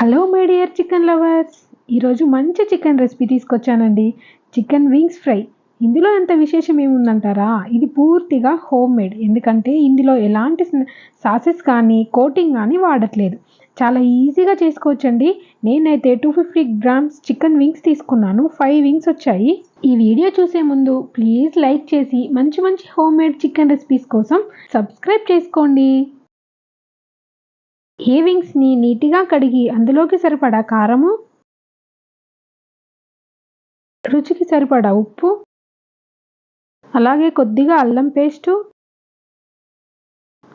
Hello my dear chicken lovers ఈరోజు మంచి chicken recipe తీసుకొచ్చానండి. చికెన్ వింగ్స్ ఫ్రై ఇందులో ఎంత విశేషం ఏముందంటారా? ఇది పూర్తిగా హోమ్ మేడ్ ఎందుకంటే ఇందులో ఎలాంటి సాసెస్ కానీ కోటింగ్ కానీ వాడట్లేదు. చాలా ఈజీగా చేసుకోవచ్చండి. నేనైతే two fifty grams chicken wings తీసుకున్నాను. ఫైవ్ వింగ్స్ వచ్చాయి. ఈ వీడియో చూసే ముందు ప్లీజ్ లైక్ చేసి మంచి మంచి హోమ్ మేడ్ చికెన్ రెసిపీస్ కోసం సబ్స్క్రైబ్ చేసుకోండి. ఏ వింగ్స్ని నీట్గా కడిగి అందులోకి సరిపడా కారము? రుచికి సరిపడా ఉప్పు? అలాగే కొద్దిగా అల్లం పేస్టు?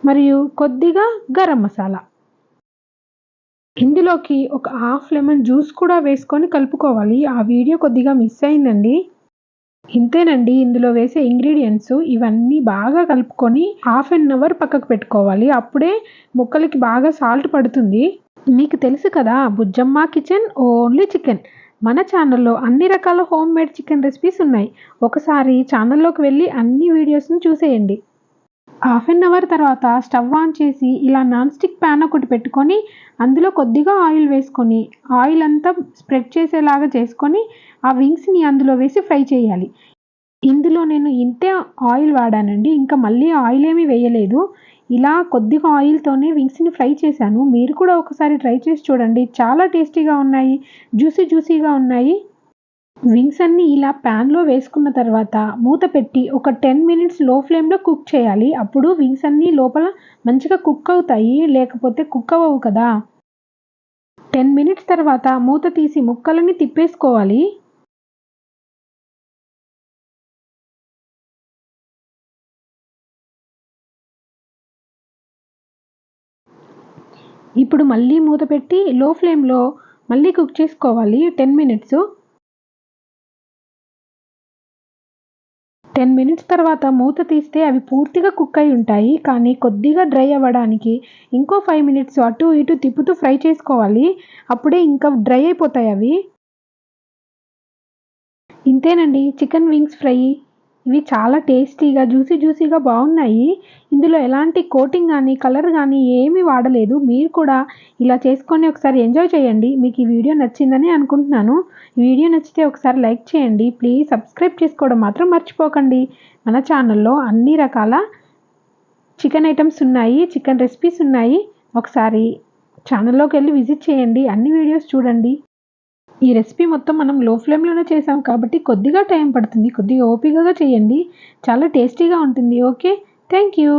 మరియు కొద్దిగా గరం మసాలా. ఇందులోకి ఒక హాఫ్ లెమన్ జ్యూస్ కూడా వేసుకొని కలుపుకోవాలి. ఆ వీడియో కొద్దిగా మిస్ అయిందండి. ఇంతేనండి. ఇందులో వేసే ఇంగ్రీడియంట్స్ ఇవన్నీ బాగా కలుపుకొని హాఫ్ అన్ అవర్ పక్కకు పెట్టుకోవాలి. అప్పుడే ముక్కలకి బాగా సాల్ట్ పడుతుంది. మీకు తెలుసు కదా బుజ్జమ్మ కిచెన్ ఓన్లీ చికెన్. మన ఛానల్లో అన్ని రకాల హోమ్ మేడ్ చికెన్ రెసిపీస్ ఉన్నాయి. ఒకసారి ఛానల్లోకి వెళ్ళి అన్ని వీడియోస్ని చూసేయండి. హాఫ్ అన్ అవర్ తర్వాత స్టవ్ ఆన్ చేసి ఇలా నాన్ స్టిక్ ప్యాన్ ఒకటి పెట్టుకొని అందులో కొద్దిగా ఆయిల్ వేసుకొని ఆయిల్ అంతా స్ప్రెడ్ చేసేలాగా చేసుకొని ఆ వింగ్స్ని అందులో వేసి ఫ్రై చేయాలి. ఇందులో నేను ఇంతే ఆయిల్ వాడానండి. ఇంకా మళ్ళీ ఆయిల్ ఏమీ వేయలేదు. ఇలా కొద్దిగా ఆయిల్తోనే వింగ్స్ని ఫ్రై చేశాను. మీరు కూడా ఒకసారి ట్రై చేసి చూడండి. చాలా టేస్టీగా ఉన్నాయి. జ్యూసీ జ్యూసీగా ఉన్నాయి. వింగ్స్ అన్ని ఇలా ప్యాన్లో వేసుకున్న తర్వాత మూత పెట్టి ఒక టెన్ మినిట్స్లో ఫ్లేమ్లో కుక్ చేయాలి. అప్పుడు వింగ్స్ అన్నీ లోపల మంచిగా కుక్ అవుతాయి లేకపోతే కుక్ అవ్వవు కదా. టెన్ మినిట్స్ తర్వాత మూత తీసి ముక్కలని తిప్పేసుకోవాలి. ఇప్పుడు మళ్ళీ మూత పెట్టి లో ఫ్లేమ్లో మళ్ళీ కుక్ చేసుకోవాలి. Ten minutes. టెన్ మినిట్స్ తర్వాత మూత తీస్తే అవి పూర్తిగా కుక్ అయి ఉంటాయి. కానీ కొద్దిగా డ్రై అవ్వడానికి ఇంకో ఫైవ్ మినిట్స్ అటు ఇటు తిప్పుతూ ఫ్రై చేసుకోవాలి. అప్పుడే ఇంకా డ్రై అయిపోతాయి అవి. ఇంతేనండి. Chicken wings fry. ఇవి చాలా టేస్టీగా జ్యూసీ జ్యూసీగా బాగున్నాయి. ఇందులో ఎలాంటి కోటింగ్ కానీ కలర్ కానీ ఏమీ వాడలేదు. మీరు కూడా ఇలా చేసుకొని ఒకసారి ఎంజాయ్ చేయండి. మీకు ఈ వీడియో నచ్చిందని అనుకుంటున్నాను. ఈ వీడియో నచ్చితే ఒకసారి లైక్ చేయండి. ప్లీజ్ సబ్స్క్రైబ్ చేసుకోవడం మాత్రం మర్చిపోకండి. మన ఛానల్లో అన్ని రకాల చికెన్ ఐటమ్స్ ఉన్నాయి చికెన్ రెసిపీస్ ఉన్నాయి. ఒకసారి ఛానల్లోకి వెళ్ళి విజిట్ చేయండి. అన్ని వీడియోస్ చూడండి. ఈ రెసిపీ మొత్తం మనం లో ఫ్లేమ్లోనే చేసాం కాబట్టి కొద్దిగా టైం పడుతుంది కొద్దిగా ఓపికగా చేయండి. చాలా టేస్టీగా ఉంటుంది ఓకే థ్యాంక్ యూ